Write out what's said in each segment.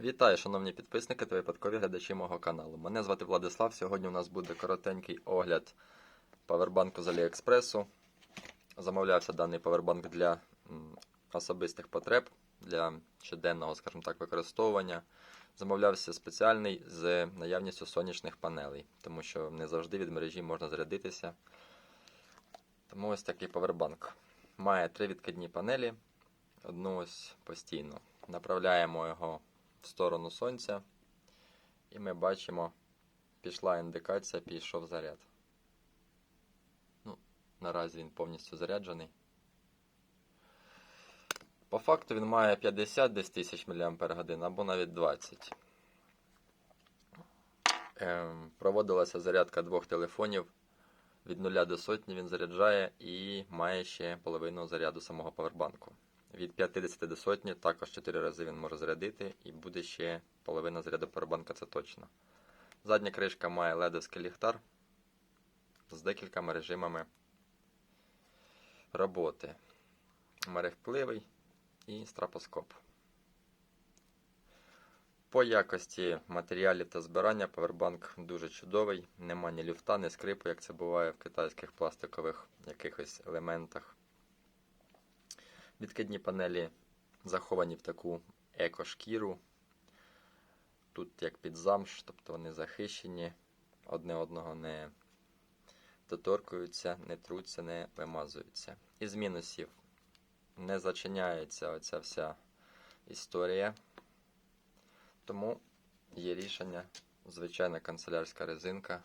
Вітаю, шановні підписники та випадкові глядачі мого каналу. Мене звати Владислав. Сьогодні у нас буде коротенький огляд павербанку з Аліекспресу. Замовлявся даний павербанк для особистих потреб, для щоденного, скажімо так, використовування. Замовлявся спеціальний з наявністю сонячних панелей, тому що не завжди від мережі можна зарядитися. Тому ось такий павербанк. Має три відкидні панелі, одну ось постійно. Направляємо його в сторону сонця, і ми бачимо, пішла індикація, пішов заряд. Ну, наразі він повністю заряджений. По факту він має 50 десь тисяч мАч або навіть 20. Ем, проводилася зарядка двох телефонів. Від 0 до сотні він заряджає і має ще половину заряду самого павербанку. Від 50 до сотні також 4 рази він може зарядити, і буде ще половина заряду павербанка, це точно. Задня кришка має ледовський ліхтар з декількома режимами роботи. Мерехтливий і страпоскоп. По якості матеріалів та збирання павербанк дуже чудовий. Нема ні люфта, ні скрипу, як це буває в китайських пластикових якихось елементах. Відкидні панелі заховані в таку еко-шкіру. Тут як під замш, тобто вони захищені, одне одного не доторкуються, не труться, не вимазуються. Із мінусів не зачиняється оця вся історія. Тому є рішення, звичайна канцелярська резинка.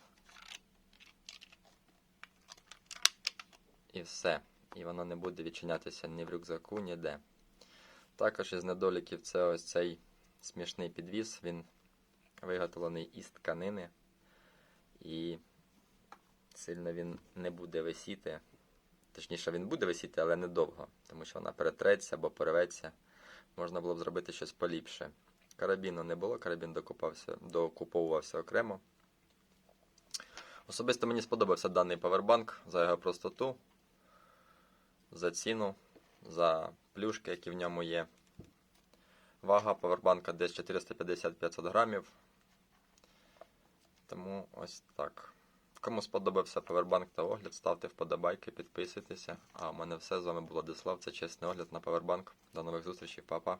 І все. І воно не буде відчинятися ні в рюкзаку, ніде. Також із недоліків це ось цей смішний підвіс. Він виготовлений із тканини. І сильно він не буде висіти. Точніше, він буде висіти, але недовго, тому що вона перетреться або порветься. Можна було б зробити щось поліпше. Карабіну не було, карабін докупався, докуповувався окремо. Особисто мені сподобався даний павербанк за його простоту, за ціну, за плюшки, які в ньому є. Вага повербанка десь 450-500 грамів. Тому ось так. Кому сподобався павербанк та огляд, ставте вподобайки, підписуйтеся. А у мене все. З вами був Владислав. Це чесний огляд на павербанк. До нових зустрічей, па-па.